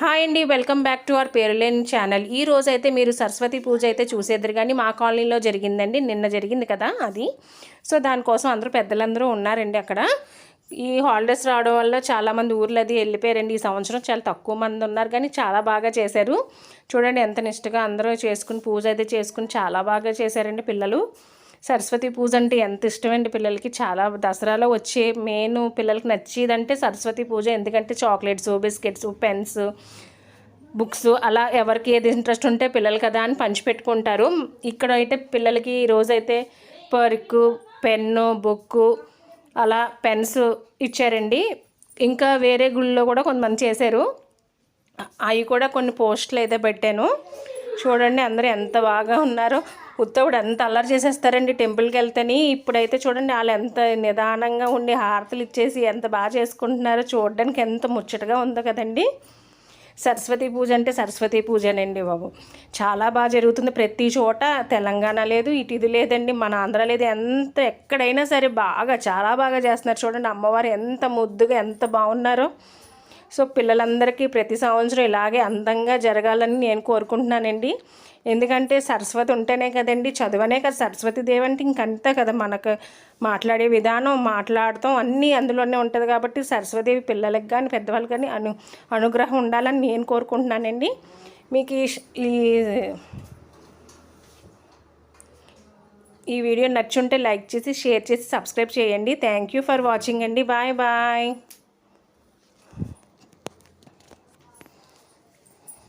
Hi అండి welcome back to our పేరులేని channel. ఈ రోజు అయితే మీరు సరస్వతి పూజ అయితే చూసేద్దరు కానీ మా కాలనీలో జరిగిందండి నిన్న జరిగింది కదా అది. సో దానికోసం అందరూ పెద్దలందరూ ఉన్నారండి అక్కడ. ఈ హాలిడేస్ రావడం వల్ల చాలామంది ఊర్లు అది వెళ్ళిపోయారండి. ఈ సంవత్సరం చాలా తక్కువ మంది ఉన్నారు కానీ చాలా బాగా చేశారు. చూడండి ఎంత నిష్టగా అందరూ చేసుకుని పూజ అయితే చేసుకుని చాలా బాగా చేశారండి పిల్లలు. సరస్వతి పూజ అంటే ఎంత ఇష్టమండి పిల్లలకి? చాలా దసరాలో వచ్చే మెయిన్ పిల్లలకి నచ్చేదంటే సరస్వతి పూజ. ఎందుకంటే చాక్లెట్స్ బిస్కెట్స్ పెన్స్ బుక్స్ అలా ఎవరికి ఏది ఇంట్రెస్ట్ ఉంటే పిల్లలు కదా అని పంచిపెట్టుకుంటారు. ఇక్కడ అయితే పిల్లలకి ఈరోజైతే పర్కు పెన్ను బుక్కు అలా పెన్స్ ఇచ్చారండి. ఇంకా వేరే గుళ్ళో కూడా కొంతమంది చేశారు. అవి కూడా కొన్ని పోస్టులు అయితే పెట్టాను. చూడండి అందరూ ఎంత బాగా ఉన్నారో. ఉత్తవుడు ఎంత అల్లరి చేసేస్తారండి టెంపుల్కి వెళ్తేని. ఇప్పుడైతే చూడండి వాళ్ళు ఎంత నిదానంగా ఉండి హారతలు ఇచ్చేసి ఎంత బాగా చేసుకుంటున్నారో చూడడానికి ఎంత ముచ్చటగా ఉందో కదండి. సరస్వతి పూజ అంటే సరస్వతి పూజనండి బాబు. చాలా బాగా జరుగుతుంది. ప్రతి చోట తెలంగాణ లేదు ఇటు ఇది లేదండి మన ఆంధ్ర లేదు ఎంత ఎక్కడైనా సరే బాగా చాలా బాగా చేస్తున్నారు. చూడండి అమ్మవారు ఎంత ముద్దుగా ఎంత బాగున్నారో. సో పిల్లలందరికీ ప్రతి సంవత్సరం ఇలాగే అందంగా జరగాలని నేను కోరుకుంటున్నానండి. ఎందుకంటే సరస్వతి ఉంటేనే కదండి చదువనే కదా సరస్వతి దేవి అంటే ఇంకంతే కదా మనకు మాట్లాడే విధానం మాట్లాడటం అన్నీ అందులోనే ఉంటుంది కాబట్టి సరస్వతిదేవి పిల్లలకి కానీ పెద్దవాళ్ళకి కానీ అను అనుగ్రహం ఉండాలని నేను కోరుకుంటున్నానండి. మీకు ఈ ఈ ఈ వీడియో నచ్చుంటే లైక్ చేసి షేర్ చేసి సబ్స్క్రైబ్ చేయండి. థ్యాంక్ యూ ఫర్ వాచింగ్ అండి. Bye bye.